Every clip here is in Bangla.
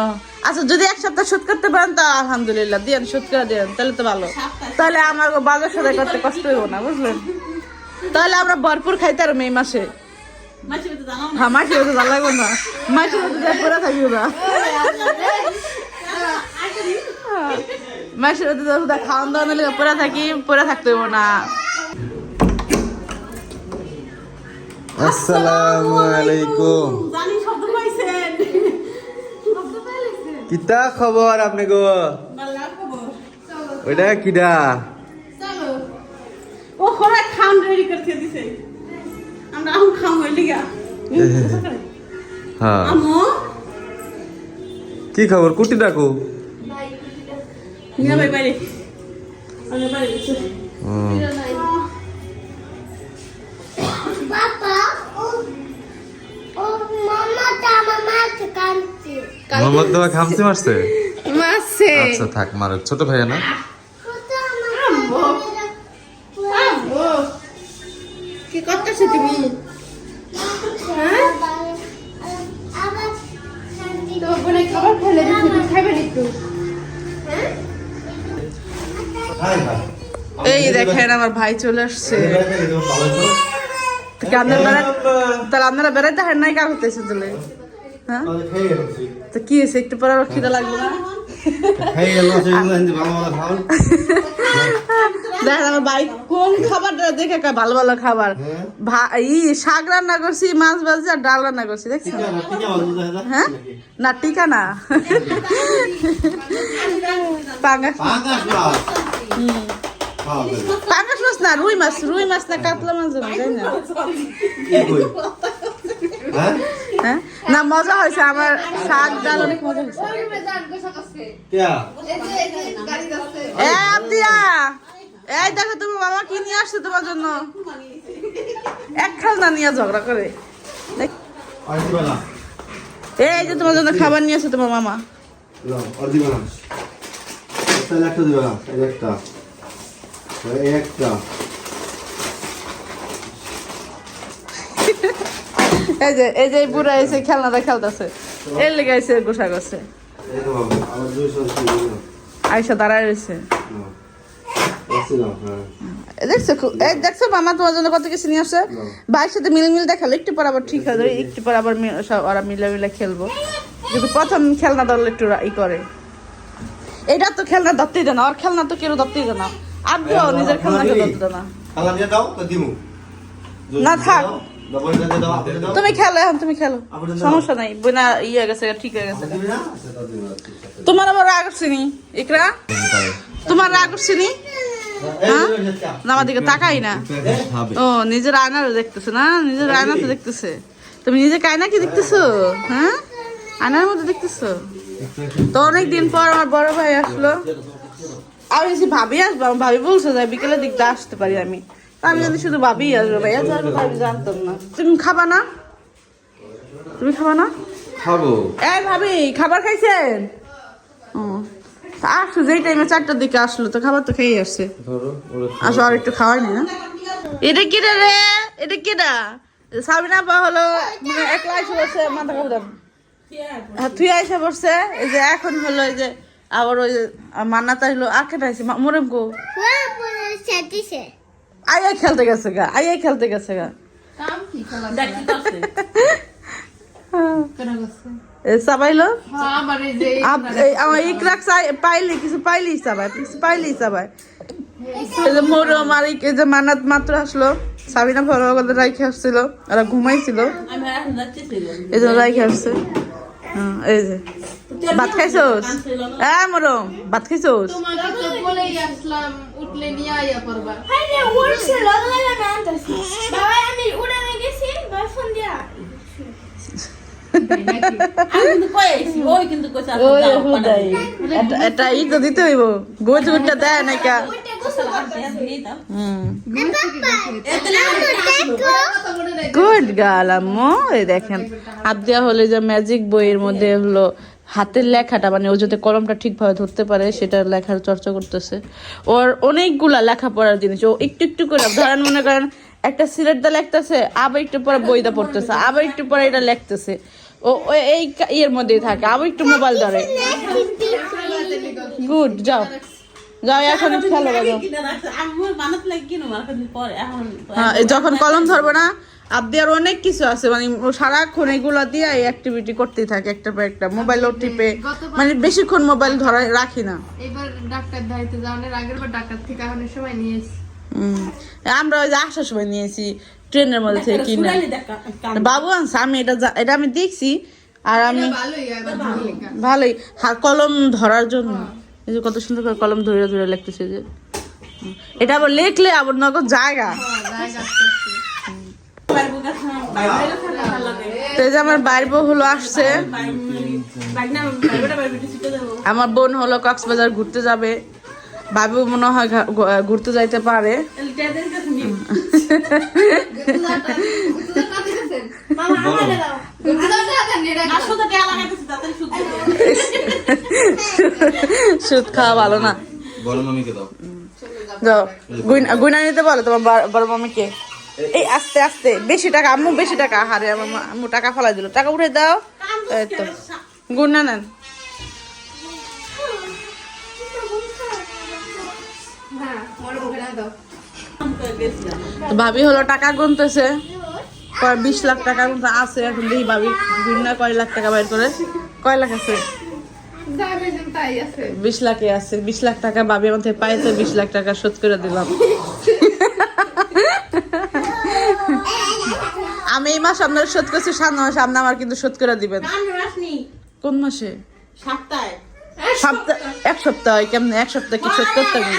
ও আচ্ছা যদি এক সপ্তাহ শোধ করতে পারেন তা আলহামদুলিল্লাহ দিয়েন শোধ করে দেন তাহলে তো ভালো। তাহলে আমার বাজার সদাই করতে কষ্ট হইব না বুঝলেন? তাহলে আমরা ভরপুর খাইতে আর এই মাসে। হ্যাঁ মাসি হতে ভালো লাগবে না। মাসি হতে যাই পরে থাকিব না। মাসি হতে খাওয়ান দাওয়ান লেগে পরে থাকি পরে থাকতে হইব না। আসসালামু আলাইকুম। জানি শব্দ পাইছেন কিতা খবর আপনি গো ওইটা কিডা ও খরা খান রেডি করতে দিছে। আমরা আম খাম হইলি গা হ্যাঁ আমো। কি খবর কুটি ডাকো। মিয়া ভাই বাইরে আমি বাইরে গেছি হুম। Papa, oh, oh, mama sama mama kanti. Mohammad তোমার খামসি মারছে? মাসে আচ্ছা থাক মার ছোট ভাইয়া না? কি করতেছ তুমি? হ্যাঁ? খাবার ফেলে একটু। এই দেখেন আমার ভাই চলে আসছে। আপনারা বেড়া- তাহলে আপনারা বেড়াইতে হার নাই কা করতেছে তাহলে হ্যাঁ তো কি হয়েছে? একটু পরে আবার খিদে লাগবে না? দেখেন আমার ভাই কোন খাবারটা দেখে ভালো ভালো খাবার? ভা- ই শাক রান্না করছি মাছ ভাজি আর ডাল রান্না করছি দেখছ? হ্যাঁ? না টিকা না। পাঙ্গাস পাঙ্গাস মাছ। না রুই মাছ রুই মাছ না কাতলা মাছ জানি না? হ্যাঁ? না মজা হয়েছে আমার শাক ডাল অনেক মজা হয়েছে। এই দেখো তোমার মামা কি নিয়ে আসছে তোমার জন্য? এক খেলনা নিয়ে ঝগড়া করে। এই যে তোমার জন্য খাবার নিয়ে আসছে তোমার মামা। একটা। এই যে এই যে বুড়া এসে খেলনাটা খেলতেছে। এর লেগে এসে গোসা দুইশো আয়সা দাঁড়ায় রয়েছে। হ্যাঁ। দেখছ এই দেখছ মামা তোমার জন্য কত কিছু নিয়ে আসছে? ভাইয়ের সাথে মিল মিল দেখাল একটু পর আবার ঠিক হয়ে একটু পর আবার সব ওরা মিলে মিলে খেলব। কিন্তু প্রথম খেলনা ধরলে একটু ই করে। এটা তো খেলনা ধরতেই দেয় না খেলনা তো কেউ ধরতেই দেয় না। নিজের খেলনাকে ধরতে দেয় না, থাক। তুমি খেলো এখন তুমি খেলো। সমস্যা নাই বোনা ইয়ে হয়ে গেছে ঠিক হয়ে গেছে। তোমার আবার রাগ উঠছে নি ইকরা? তোমার রাগ উঠছে নি? হ্যাঁ? আমার দিকে তাকাই না। ও নিজের আয়নারও দেখতেছে না? নিজের আয়না তো দেখতেছে। তুমি নিজের আয়না কি দেখতেছো? হ্যাঁ? আয়নার মধ্যে দেখতেছো? তো অনেক দিন পর আমার বড় ভাই আসলো। আমি ভাবি আসব? আমার ভাবি বলছে যে বিকেলের দিকটা আসতে পারি আমি। আমি যদি শুধু ভাবি আসব ভাইয়া তো আমি জানতাম না। তুমি খাবা না? তুমি খাবা না? খাব। এই ভাবি খাবার খাইছেন? ও আসলো যেই টাইমে চারটার দিকে আসলো তো খাবার তো খেয়ে আসছে। আসো আর একটু খাওয়াই না এটা কি রে? রে এটা কি না সাবিনা পা হলো মানে একলা এসে বসে মাথা কাপড় হ্যাঁ তুই এসে বসছে এই যে এখন হলো এই যে আবার ওই যে মান্নাতা হলো আর কেটে আছে মরম setise. আইয়া খেলতে গেছে গা আইয়া খেলতে গেছে গা। ইকরাক পাইলি কিছু পাইলি কিছু পাইলি সাবাই এই যে মরম আর এই যে মানাত মাত্র আসলো সাবিনা ফরওয়া করে রাইখে আসছিল ওরা ঘুমাইছিল। এই যে রাইখে আসছে। হ্যাঁ, এই যে। ভাত খাইছোস? হ্যাঁ মরম ভাত খাইছোস? এটা- ই তো দিতে হইব। গোজ গুটটা দেয়। গুড গার্ল আম্মু এই দেখেন। আবদিয়া হলে যে ম্যাজিক বইয়ের মধ্যে হলো হাতের লেখাটা মানে ও যাতে কলমটা ঠিকভাবে ধরতে পারে সেটা লেখার চর্চা করতেছে। ওর অনেকগুলা লেখাপড়ার জিনিস ও একটু একটু করে ধরেন মনে করেন একটা সিলেট দা লিখতেছে আবার একটু পরে বইটা পড়তেছে আবার একটু পরে এটা লিখতেছে। ও এই ইয়ের মধ্যেই থাকে আবার একটু মোবাইল ধরে। গুড যাও। যাও এখন খেলো হ্যাঁ যখন কলম ধরবো না আপনি আর অনেক কিছু আছে মানে সারাক্ষণ এগুলো দিয়ে এই অ্যাক্টিভিটি করতেই থাকে একটা পর একটা মোবাইলও টিপে। মানে বেশিক্ষণ মোবাইল ধরা রাখি না। এবার ডাক্তার দেখাইতে যাওয়ার আগের বার ডাক্তার থেকে এখন সময় নিয়েছি। হুম। আমরা ওই যে আসার সময় নিয়েছি ট্রেনের মধ্যে থেকে কিনে। বাবু আনছে আমি এটা এটা আমি দেখছি আর আমি ভালোই হাত কলম ধরার জন্য। এই যে কত সুন্দর করে কলম ধরে ধরে লিখতেছে যে। এটা আবার লিখলে আবার নগদ জায়গা। আমার বাইর হলো আসছে। আমার বোন হলো কক্সবাজার ঘুরতে যাবে। বাবু মনে হয় ঘুরতে যাইতে পারে। সুদ খাওয়া ভালো না। বড় মামিকে দাও। যাও। গুইনা নিতে বলো তোমার বড় মামিকে। এই আস্তে আস্তে। বেশি টাকা, আম্মু বেশি টাকা। হারে আমার আম্মু টাকা ফেলাই দিল। টাকা উঠে দাও। এই তো। নেন মুখে না তো ভাবি হলো টাকা গুনতেছে। বিশ লাখ টাকার মতো আছে। এখন দেখি ভাবি গুইনা কয় লাখ টাকা বাইর করে। কয় লাখ আছে? বিশ লাখে আছে। বিশ লাখ টাকা ভাবি থেকে পাইছে। বিশ লাখ টাকা শোধ করে দিলাম। আমি এই মাস আপনার শোধ করছি সামনে মাসে আপনি আমার কিন্তু শোধ করে দিবেন। কোন মাসে? সপ্তাহে এক সপ্তাহ কেমনে? এক সপ্তাহ কি শোধ করতে হবে?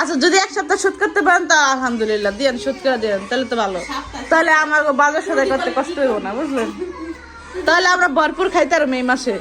আচ্ছা যদি এক সপ্তাহ শোধ করতে পারেন তা আলহামদুলিল্লাহ দিয়েন শোধ করে দিয়েন তাহলে তো ভালো। তাহলে আমার বাজার সদাই করতে কষ্ট হইব না বুঝলেন? তাহলে আমরা ভরপুর খাইতে পারব এই মাসে।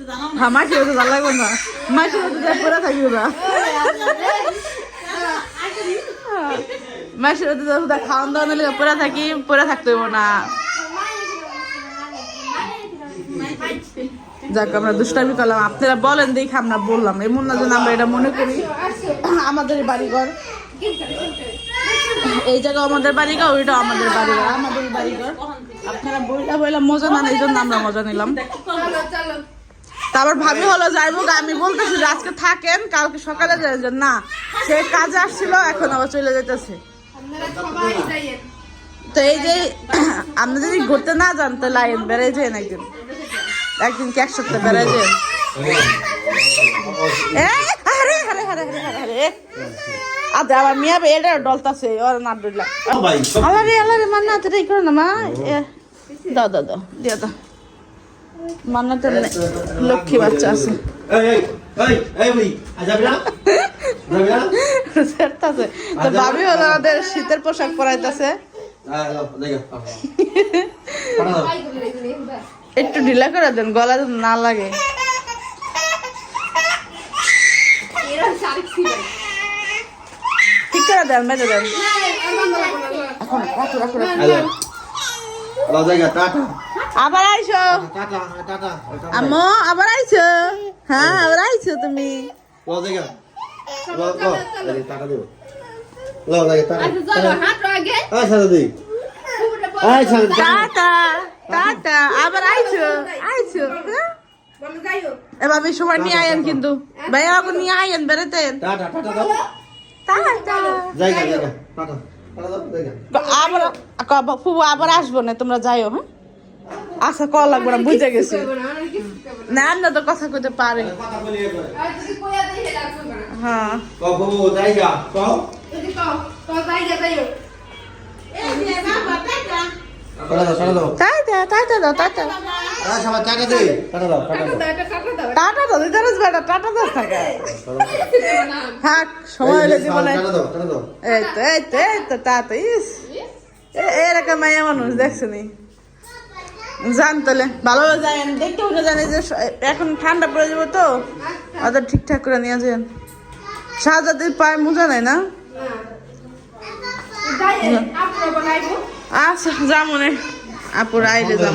তো হ্যাঁ মাসে ভালো লাগবে না। মাসে পরে না। মাসে হতে যা খাওয়ান দাওয়ান হলে পরে থাকি, পরে থাকতে হইব না। যাক, আমরা দুষ্টামি করলাম। আপনারা বলেন দেখে আমরা বললাম। এমন না যেন আমরা এটা মনে করি। আমাদের বাড়িঘর। এই জায়গা আমাদের বাড়িঘর ওইটা আমাদের বাড়িঘর আমাদের বাড়িঘর। আপনারা বইলা বইলা মজা না এই জন্য আমরা মজা নিলাম। তারপর ভাবি হলো যাইবো আমি বলতেছি যে আজকে থাকেন কালকে সকালে যাই। না। সে কাজে আসছিল এখন আবার চলে যেতেছে তো এই যে আপনি যদি ঘুরতে না যান তো লাইন বেড়ে যান একদিন। একদিন কি এক সপ্তাহ বেড়ে যান আরে, আরে, আরে, আরে, আরে, আরে। আবার মিয়া বে এটা ডলতাছে ওর না ডুলা ভাই আলারে আলারে মান্না তো এই করো না মা। দাও দাও দাও দিয়া দাও। মান্না লক্ষ্মী বাচ্চা আছে। তো ভাবি হলো আমাদের শীতের পোশাক পরাইতেছে। একটু ঢিলা করে দেন গলা যেন না লাগে। ঠিক করে দেন বেঁধে দেন। এখন রাখো রাখো টাটা। আবার আইসো টাটা টাটা আম্মু আবার আইছো? হ্যাঁ আবার আইছো তুমি? টাটা আচ্ছা আইছো আইছো। হ্যাঁ? সময় নিয়ে আইন কিন্তু। ভাই আমাকে নিয়ে আইন বেড়াতেন। আবার ক- ফুবু আবার আসব না তোমরা যাইও হ্যাঁ? আচ্ছা কল লাগবে না বুঝে গেছি। না, না। তো কথা কইতে পারে। হ্যাঁ। এরকম মাইয়া মানুষ দেখছ নি? জান তাহলে। ভালো যায় দেখতে উঠে জানি যে এখন ঠান্ডা পড়ে যাব তো। ওদের ঠিকঠাক করে নিয়ে যান শাহজাদের পায়ে মোজা নাই না? না। আচ্ছা যাব নে। আপুর আইলে যাব।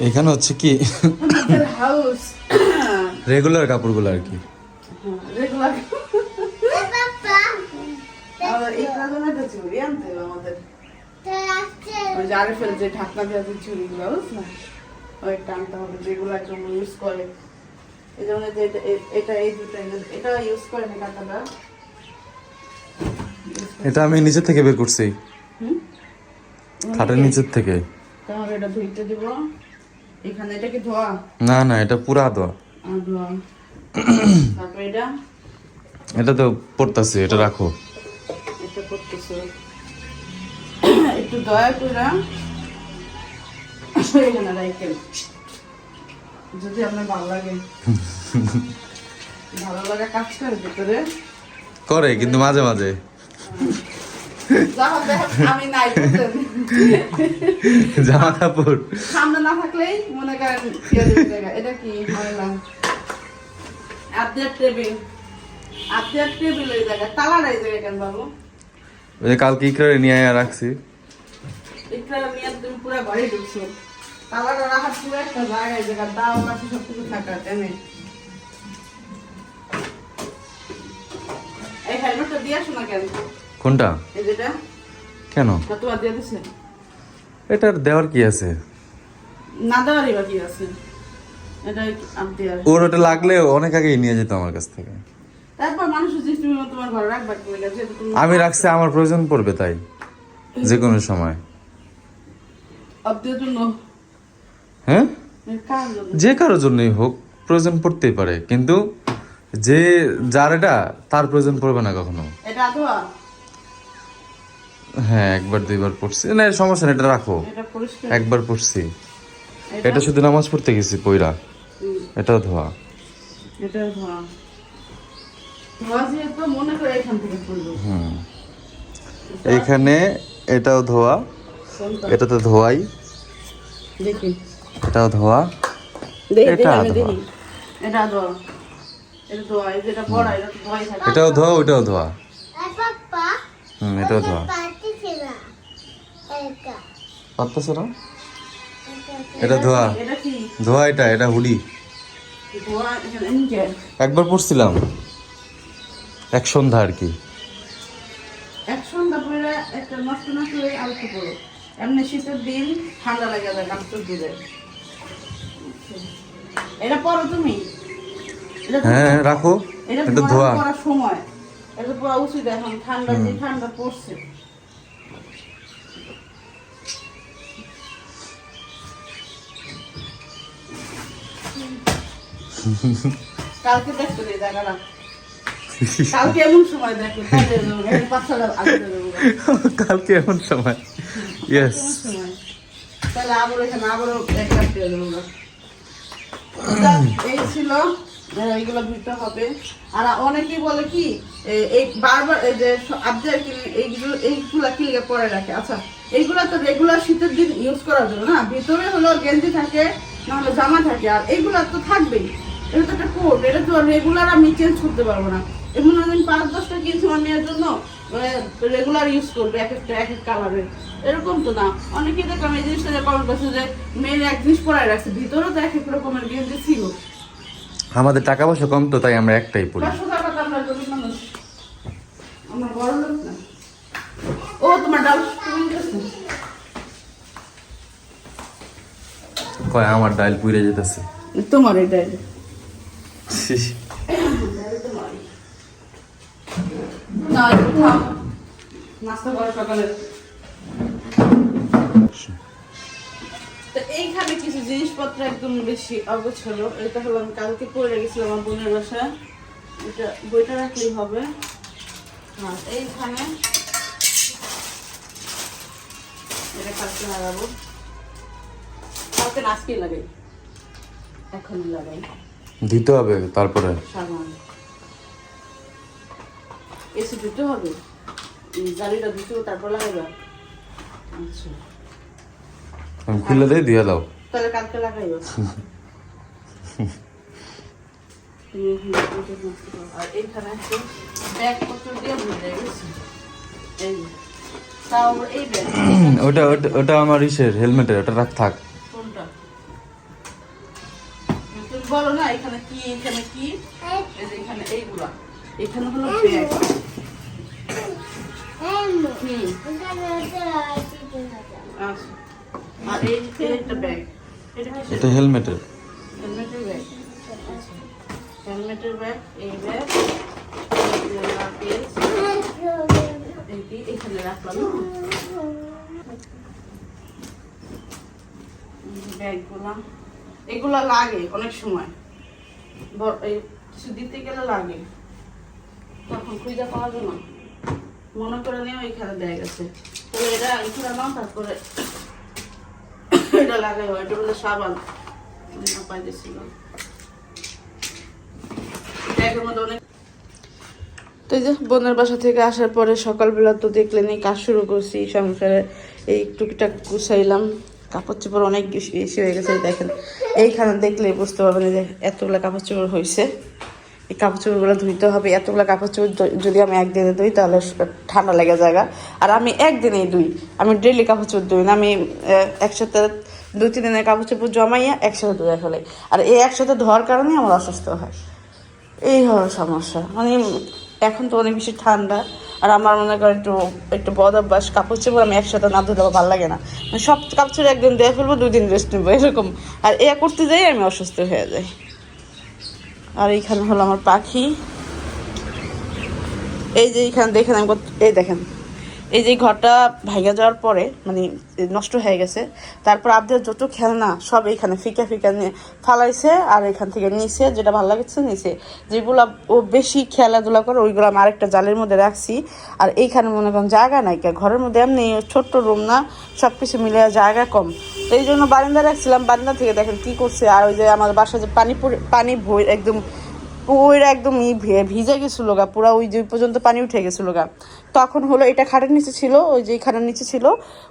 এখানে হচ্ছে কি? রেগুলার কাপড়গুলো আর কি। রেগুলার আমাদের হবে আমাদের। ওই যে আরএফএল যে ঢাকনা দেওয়া যে চুড়িগুলো বুঝলা ওই টানতে হবে যেগুলো একদম ইউজ করে। এই এই যে এটা- এটা এই দুটো এটা ইউজ করে না এটা আমি নিজে থেকে বের করছি? খাটের নিচের থেকে? তাহলে এটা ধুইতে দিব। এখানে এটা কি ধোয়া? না না এটা পুরা আর ধোয়া। তারপর এটা? এটা তো পড়তাছে এটা রাখো। এটা করতেছে একটু দয়া করে এখানে রাখেন যদি আপনার ভালো লাগে। ভালো লাগা কাজ করে ভিতরে। করে কিন্তু মাঝে মাঝে। যা হবে আমি নাই জামা কাপড়। সামনে না থাকলেই মনে করেন। এটা কি? ময়লাম আর্ধেক টেবিল। আর্ধেক টেবিল ওই জায়গায় তালার এই জায়গায় কেন বাবু? ওই যে কালকে ইকরারে নিয়ে আয়া রাখছি। নিয়ে তুমি পুরো ঘরে ঢুকছো। তালাটা রাখার পুরো একটা জায়গায় জায়গা দাও কাছে সব কিছু থাকা এনে এই হেলমেটটা দিয়ে আসো না কেন? কোনটা? কেন? এটার দেওয়ার কি আছে? না দেওয়ারই বাকি। ওর ওটা লাগলে অনেক আগেই নিয়ে যেত আমার কাছ থেকে। আমি রাখছি আমার প্রয়োজন পড়বে তাই। যে কোনো সময়। হ্যাঁ? কার যে কারোর জন্যই হোক প্রয়োজন পড়তেই পারে। কিন্তু যে যার এটা তার প্রয়োজন পড়বে না কখনো। এটা হ্যাঁ একবার দুইবার পড়ছি। না সমস্যা নেই এটা রাখো। একবার পড়ছি। এটা? এটা শুধু নামাজ পড়তে গেছি পইরা। এটাও ধোয়া। এটা ধোয়া। মনে এইখানে এটাও ধোয়া। এটা তো ধোয়াই। এটাও ধোয়া। এটা ধোয়া। এটা এটা এটাও ধোয়া ওইটাও ধোয়া। হুম এটাও ধোয়া। না এটা পারতেছো না? এটা ধোয়া। ধোয়া এটা এটা হুডি। একবার পড়ছিলাম এক সন্ধ্যা আর কি। এক সন্ধ্যা পরে একটা নষ্ট নষ্ট হয়ে আর পড়ো। এমনি শীতের দিন ঠান্ডা লাগে যায় কাপড় দিলে এটা পরো তুমি। হ্যাঁ রাখো। এটা ধোয়া করার সময়। এটা পড়া উচিত এখন। ঠান্ডা যে ঠান্ডা পড়ছে। কালকে দেখতে কালকে এমন সময় দেখো। কালকে এমন সময়। ইয়েস তাহলে আবার এখানে আবারও এক লাখ দেবো না। এই ছিল এইগুলো দিতে হবে। আর অনেকেই বলে কি এই বারবার এই যে আবদার কিনে এইগুলো এইগুলা কি পরে রাখে। আচ্ছা এইগুলা তো রেগুলার শীতের দিন ইউজ করার জন্য না? ভিতরে হলো গেঞ্জি থাকে নাহলে জামা থাকে আর এইগুলা তো থাকবেই। এটা তো একটা কোট এটা তো রেগুলার আমি চেঞ্জ করতে পারব না। এমন আমি পাঁচ দশটা কিনছি আমার মেয়ের জন্য রেগুলার ইউজ করবে এক একটা এক এক কালারের এরকম তো না। অনেকেই দেখলাম এই জিনিসটা যে কমেন্ট করছে যে মেয়ের এক জিনিস পরাই রাখছে তো এক এক রকমের গেঞ্জি ছিল। আমাদের টাকা পয়সা কম তো তাই আমরা একটাই পড়ি। আমরা বড় লোক না। ও তোমার ডাল কয় আমার ডাইল পুড়ে যেতেছে। তোমার একটু খাও তো এইখানে কিছু জিনিসপত্র একদম বেশি এটা হলো আমি কালকে গেছিলাম আমার বোনের বাসায়। এটা বইটা রাখলেই হবে। এইখানে এটা কালকে লাগাবো। কালকে নাচকে লাগাই। এখন লাগাই। দিতে হবে তারপরে। এসে দিতে হবে। জালিটা দিতে হবে, তারপর লাগাইবা। আচ্ছা। আমি খুলে দিয়ে দিয়ে দাও। তাহলে কালকে লাগাইবা। আর এইখানে আছে দিয়ে গেছে। এই ওটা ওটা আমার ইসের হেলমেটের ওটা রাখ থাক কোনটা তুমি বলো না এখানে কি এখানে কি? এখানে এইগুলা। এখানে হলো ব্যাগ। হুম। আচ্ছা। এই এই একটা ব্যাগ। এটা হেলমেটের। হেলমেটের ব্যাগ? হেলমেটের ব্যাগ এই ব্যাগ। এখানে রাখলাম ব্যাগগুলা। এগুলা লাগে অনেক সময়। কিছু দিতে গেলে লাগে। তখন খুঁজে পাওয়া যায় না। মনে করে এখানে ব্যাগ আছে তাহলে এটা এখানে নাও, তারপরে এটা এটা বলে সাবান। ব্যাগের মধ্যে অনেক তো এই যে বোনের বাসা থেকে আসার পরে সকালবেলা তো দেখলেন এই কাজ শুরু করছি। সংসারে এই টুকটাক গুছাইলাম। কাপড় চোপড় অনেক বেশি হয়ে গেছে, দেখেন। এইখানে দেখলে বুঝতে পারবেন যে এতগুলো কাপড় চোপড় হয়েছে এই কাপড় চোপড়গুলো ধুইতে হবে। এতগুলো কাপড় চোপড় যদি আমি একদিনে ধুই, তাহলে ঠান্ডা লেগে জায়গা আর আমি একদিনেই ধুই। আমি ডেলি কাপড় চোপড় ধুই না, আমি একসাথে দু, তিন দিনের কাপড় চোপড় জমাইয়া একসাথে ধুয়ে ফেলে। আর এই একসাথে ধোয়ার কারণেই আমার অসুস্থ হয়। এই হলো সমস্যা। মানে এখন তো অনেক বেশি ঠান্ডা। আর আমার মনে করে একটু একটু বদ অভ্যাস, কাপড় চোপড় আমি একসাথে না ধুলে ভালো লাগে না। মানে সব কাপড় একদিন দিয়ে ফেলব দুই দিন রেস্ট নেব, এরকম। আর এ করতে যাই, আমি অসুস্থ হয়ে যাই। আর এইখানে হলো আমার পাখি। এই যে এইখানে, দেখেন আমি এই দেখেন। এই যে ঘরটা ভেঙে যাওয়ার পরে মানে নষ্ট হয়ে গেছে। তারপর আপনাদের যত খেলনা, সব এইখানে ফিকা ফিকা নিয়ে ফালাইছে আর এখান থেকে নিচে যেটা ভালো লাগছে নিচে যেগুলো ও বেশি খেলাধুলা করে, ওইগুলো আমি আরেকটা জালের মধ্যে রাখছি। আর এইখানে মনে করেন জায়গা নাই ঘরের মধ্যে এমনি ছোট্ট রুম না সব কিছু মিলে জায়গা কম। তো এই জন্য বারান্দা রাখছিলাম। বারান্দা থেকে দেখেন কি করছে। আর ওই যে আমার বাসায় যে পানি পানি ভই একদম ওইটা একদম ই ভিজে গেছিল গা, পুরা ওই যে পর্যন্ত পানি উঠে গেছিল গা। তখন হলো এটা খাটের নিচে ছিল, ওই যে খাটের নিচে ছিল,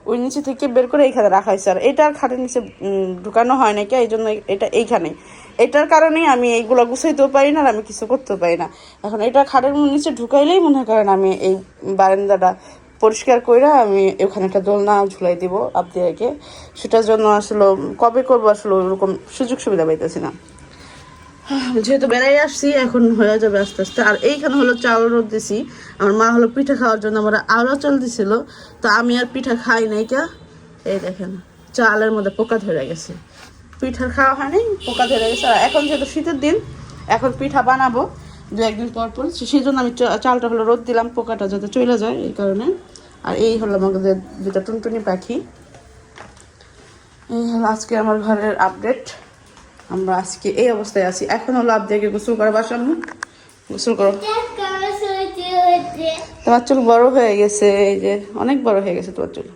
ওই নিচে থেকে বের করে এইখানে রাখা হয়েছে। আর এটা খাটের নিচে ঢুকানো হয় নাকি এই জন্য এটা এইখানে। এটার কারণেই আমি এইগুলো গুছাইতেও পারি না আর আমি কিছু করতেও পারি না। এখন এটা খাটের নিচে ঢুকাইলেই মনে করেন আমি এই বারান্দাটা পরিষ্কার কইরা আমি ওখানে একটা দোলনা ঝুলাই দিব আবদিয়াকে। সেটার জন্য আসলে কবে করব আসলে ওরকম সুযোগ সুবিধা পাইতেছি না। যেহেতু বেড়াই আসছি, এখন হয়ে যাবে আস্তে আস্তে। আর এইখানে হলো চাল রোদ দিছি আমার মা হলো পিঠা খাওয়ার জন্য আমার আওড়া চাল দিছিল। তো আমি আর পিঠা খাই নাই কা? এই দেখেন, চালের মধ্যে পোকা ধরে গেছে। পিঠা খাওয়া হয়নি পোকা ধরে গেছে। আর এখন যেহেতু শীতের দিন, এখন পিঠা বানাবো দু একদিন পর পর। সেই জন্য আমি চালটা হলো রোদ দিলাম, পোকাটা যাতে চলে যায় এই কারণে। আর এই হলো আমাদের দুটা টুনটুনি পাখি। এই হলো আজকে আমার ঘরের আপডেট আমরা আজকে এই অবস্থায় আছি। এখন হলো দিয়ে গোসল করে বাসন গোসল করো। তোমার চুল বড় হয়ে গেছে, এই যে, অনেক বড় হয়ে গেছে তোমার চুল।